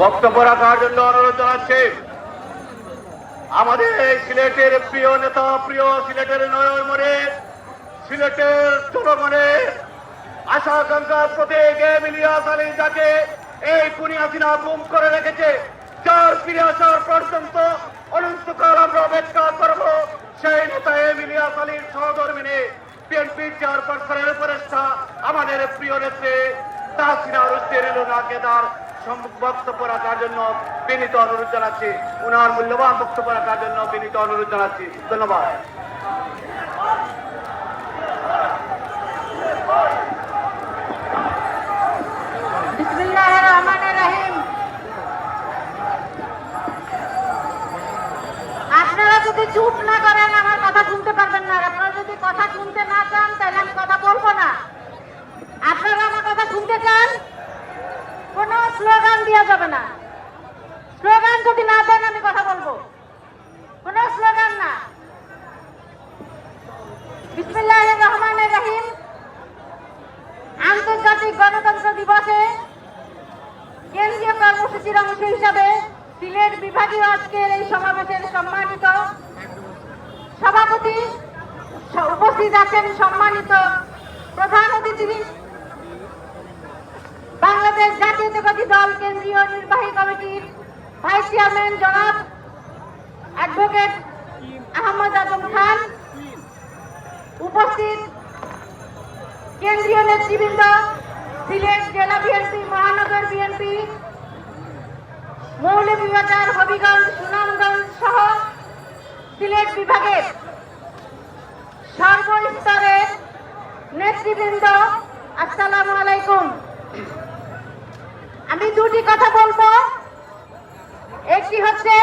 বক্তব্য রাখার জন্য অনুরোধ জানাচ্ছি। আমাদের সিলেটের প্রিয় নেতা, প্রিয় সিলেটের নয়ন মনে সিলেটের জনগণের আশা আকাঙ্ক্ষার আলী যাকে এই কুনি হাসিনা গুম করে রেখেছে, যার ফিরে আসার পর্যন্ত অনন্তকাল আমরা অপেক্ষা করব। সেই নেতা এম ইলিয়াস আলীর সহধর্মিনী বিএনপি চেয়ারপারসনের উপদেষ্টা, আমাদের প্রিয় নেত্রী তাহসিনা রুস্তের কেদার বক্তব্য রাখার জন্য বিনীত অনুরোধ জানাচ্ছি। উনার মূল্যবান বক্তব্য রাখার জন্য বিনীত অনুরোধ জানাচ্ছি। ধন্যবাদ। আপনারা যদি চুপ না করেন, আমার কথা শুনতে পারবেন না। আপনারা যদি কথা শুনতে না চান, তাহলে আমি কথা বলব না। আপনারা আমার কথা শুনতে চান স্লোগান দেওয়া যাবে না। স্লোগান যদি না দেন আমি কথা বলব। কোনো স্লোগান না। বিসমিল্লাহির রহমানির রহিম। আন্তর্জাতিক গণতন্ত্র দিবসে কেন্দ্রীয় কর্মসূচির অংশ হিসাবে সিলেট বিভাগীয় আজকের এই সমাবেশের সম্মানিত সভাপতি, উপস্থিত আছেন সম্মানিত প্রধান অতিথি বাংলাদেশ জাতীয়তাবাদী দল কেন্দ্রীয় নির্বাহী কমিটির ভাইস চেয়ারম্যান জনাব অ্যাডভোকেট আহমদ আজম খান উপস্থিত কেন্দ্রীয় নেতৃবৃন্দ, সিলেট জেলা বিএনপি, মহানগর বিএনপি মৌলভীবাজার হবিগঞ্জ, সুনামগঞ্জ সহ সিলেট বিভাগের সর্বস্তরের নেতৃবৃন্দ, আসসালামু আলাইকুম। আমি দুটি কথা বলব। একটি হচ্ছে,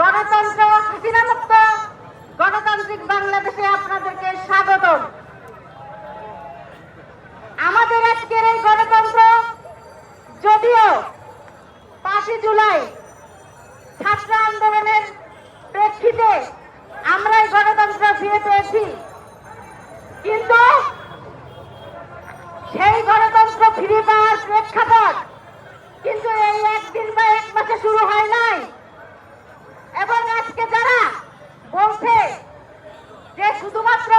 গণতন্ত্র হাসিনা মুক্ত গণতান্ত্রিক বাংলাদেশে আপনাদেরকে স্বাগতম। আমাদের আজকের এই গণতন্ত্র যদিও পাঁচই জুলাই ছাত্র আন্দোলনের প্রেক্ষিতে আমরা এই গণতন্ত্র ফিরে পেয়েছি কিন্তু সেই গণতন্ত্র ফিরে পাওয়ার প্রেক্ষাপট। কিন্তু এই একদিন বা এক মাসে শুরু হয় নাই। এবং আজকে যারা বলছে যে শুধুমাত্র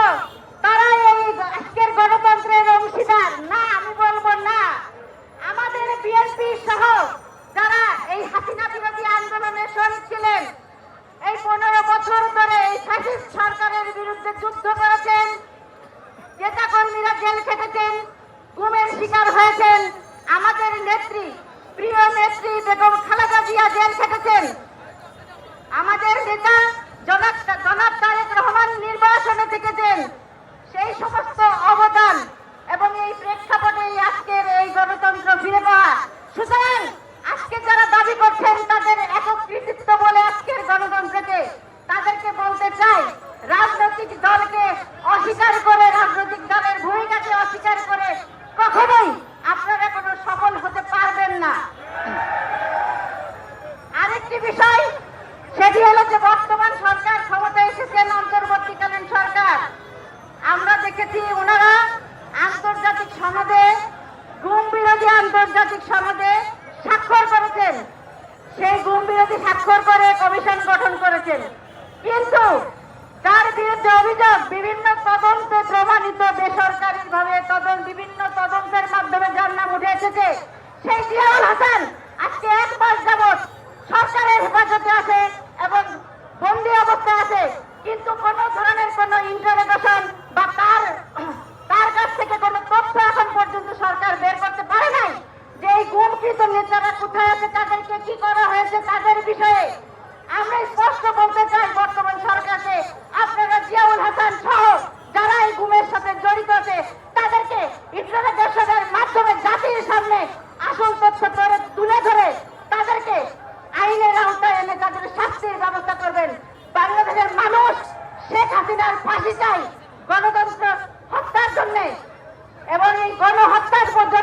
তারাই এই আজকের গণতন্ত্রের অংশীদার, না, আমি বলব না। আমাদের বিএনপি সহ যারা এই হাসিনা বিরোধী আন্দোলনে শরিক ছিলেন, এই পনেরো বছর ধরে এই ফ্যাসিস্ট সরকারের বিরুদ্ধে যুদ্ধ করেছেন নেতা কর্মীরা জেল খেটেছেন গুমের শিকার হয়েছেন আমাদের নেত্রী, প্রিয় নেত্রী বেগম খালেদা জিয়া জেল খেটেছেন। আমাদের নেতা জনাব তারেক রহমান নির্বাচনে থেকেছেন। সেই সমস্ত অবদান এবং এই প্রেক্ষাপটে আজকের এই গণতন্ত্র ফিরে পাওয়া সুতরাং আজকে যারা দাবি করছেন তাদের একক কৃতিত্ব বলে আজকের গণতন্ত্রকে তাদেরকে বলতে চাই রাজনৈতিক দলকে অস্বীকার করে রাজনৈতিক দলের ভূমিকাকে অস্বীকার করে কখনোই আপনারা কোনো সফল হতে পারবেন না আরেকটি বিষয় সেটি হলো যে বর্তমান সরকার ক্ষমতায় এসেছেন অন্তর্বর্তীকালীন সরকার আমরা দেখেছি ওনারা আন্তর্জাতিক সনদে গুম বিরোধী আন্তর্জাতিক সনদে স্বাক্ষর করেছেন বিরোধী স্বাক্ষর করে কমিশন গঠন করেছেন। কিন্তু তার বিরুদ্ধে অভিযোগ, বিভিন্ন তদন্তে প্রমাণিত বেসরকারি ভাবে তদন্ত বিভিন্ন তদন্তের মাধ্যমে যার নাম উঠে এসেছে, সেই জিয়াউল হাসান। প্রকৃত নেতারা কোথায় আছে, তাদেরকে কি করা হয়েছে, তাদের বিষয়ে আমরা স্পষ্ট বলতে চাই বর্তমান সরকারকে। আপনারা জিয়াউল হাসান সহ যারা এই গুমের সাথে জড়িত আছে, তাদেরকে ইন্টারনেটের মাধ্যমে জাতির সামনে আসল তথ্য করে তুলে ধরে তাদেরকে আইনের আওতায় এনে তাদের শাস্তির ব্যবস্থা করবেন। বাংলাদেশের মানুষ শেখ হাসিনার ফাঁসি চাই গণতন্ত্র হত্যার জন্য। এবং এই গণহত্যার পর্যন্ত